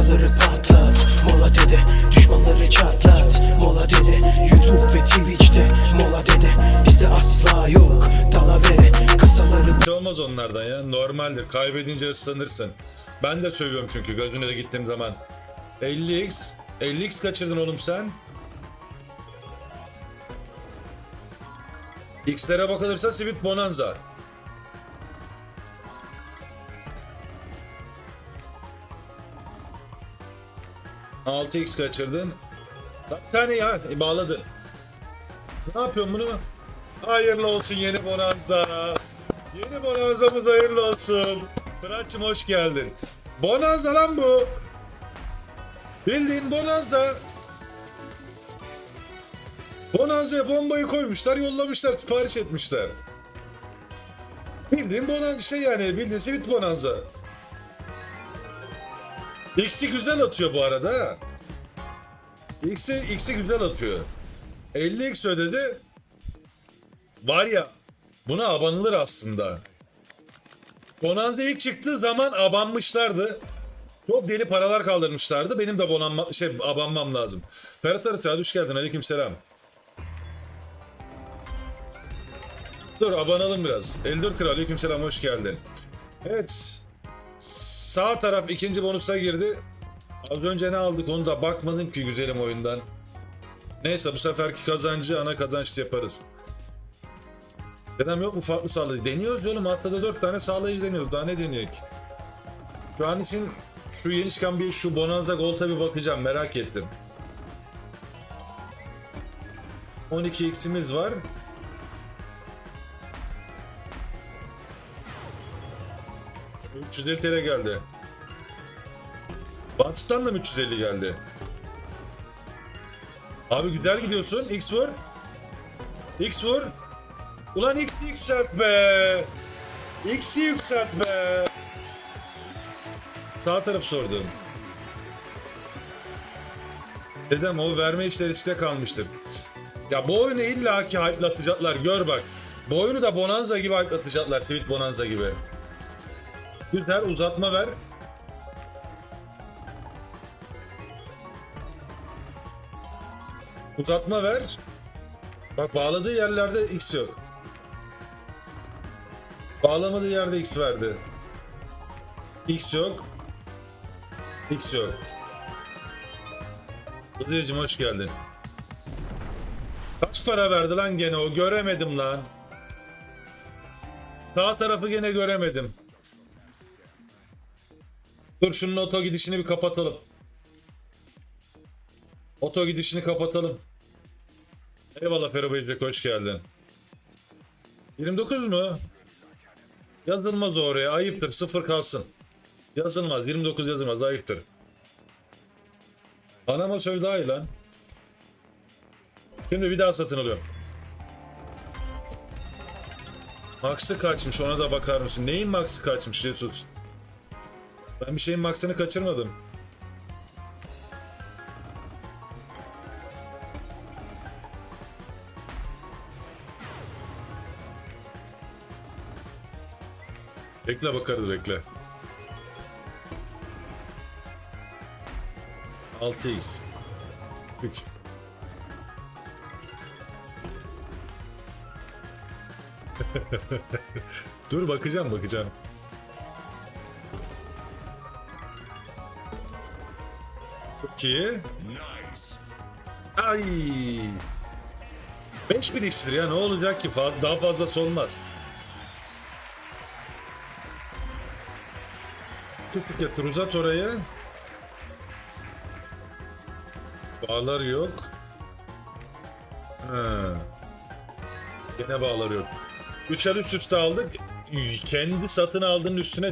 Kasaları patlat Mola dede Düşmanları çatlat Mola dede YouTube ve Twitch'te Mola dede Bizde asla yok Dalavere Kasaları Bir şey olmaz onlardan ya. Normaldir. Kaybedince hırslanırsın. Ben de sövüyorum çünkü gözüne de gittiğim zaman. 50x. 50x kaçırdın oğlum sen. X'lere bakılırsa Sweet Bonanza. Altı x kaçırdın. Bir tane ya e, bağladın. Ne yapıyorsun bunu? Hayırlı olsun yeni bonanza. Yeni bonanzamız hayırlı olsun. Fırat'cığım hoş geldin. Bonanza lan bu. Bildiğin bonanza. Bonanza'ya bombayı koymuşlar, yollamışlar, sipariş etmişler. Bildiğin bonanza şey yani, bildiğin simit bonanza. X'i güzel atıyor bu arada. X'i, X'i güzel atıyor. 50x ödedi. Var ya buna abanılır aslında. Bonanza ilk çıktığı zaman abanmışlardı. Çok deli paralar kaldırmışlardı. Benim de bonanma, şey, abanmam lazım. Ferhat Arıtay hoş geldin. Aleykümselam. Dur abanalım biraz. 54 lira aleykümselam hoş geldin. Evet. Sağ taraf ikinci bonusa girdi. Az önce ne aldık onu da bakmadım ki güzelim oyundan. Neyse bu seferki kazancı ana kazançlı yaparız. Dedem yok mu farklı sağlayıcı? Deniyoruz oğlum haftada 4 tane sağlayıcı deniyoruz. Daha ne deniyor ki? Şu an için şu yeni çıkan bir şu Bonanza Gold'a bir bakacağım merak ettim. 12 x'imiz var. ...350 TL geldi. Bantut'tan da mı 350 geldi? Abi güzel gidiyorsun. X vur. X vur. Ulan X'i yükselt be. X'i yükselt be. Sağ taraf sordum. Dedem o verme işleri işte kalmıştır. Ya bu oyunu illaki hype'latacaklar gör bak. Bu oyunu da Bonanza gibi hype'latacaklar. Sweet Bonanza gibi. Güzel uzatma ver. Uzatma ver. Bak bağladığı yerlerde X yok. Bağlamadığı yerde X verdi. X yok. X yok. Hocam hoş geldin. Kaç para verdi lan gene o? Göremedim lan. Sağ tarafı gene göremedim. Dur şunun oto gidişini bir kapatalım. Oto gidişini kapatalım. Eyvallah Beycek hoş geldin. 29 mu? Yazılmaz oraya ayıptır sıfır kalsın. Yazılmaz 29 yazılmaz ayıptır. Anama söv daha iyi lan. Şimdi bir daha satın alıyorum. Max'ı kaçmış ona da bakar mısın? Neyin Max'ı kaçmış Jesus? Ben bir şeyin Max'ını kaçırmadım. Bekle bakarız bekle. 6x. 3. Dur bakacağım bakacağım. Çok iyi. Ay. 5000 x'tir ya ne olacak ki Faz- daha fazlası olmaz. Bisiklettir uzat orayı. Bağlar yok. Ha. Gene bağlar yok. Üçer üst üste aldık. Kendi satın aldığının üstüne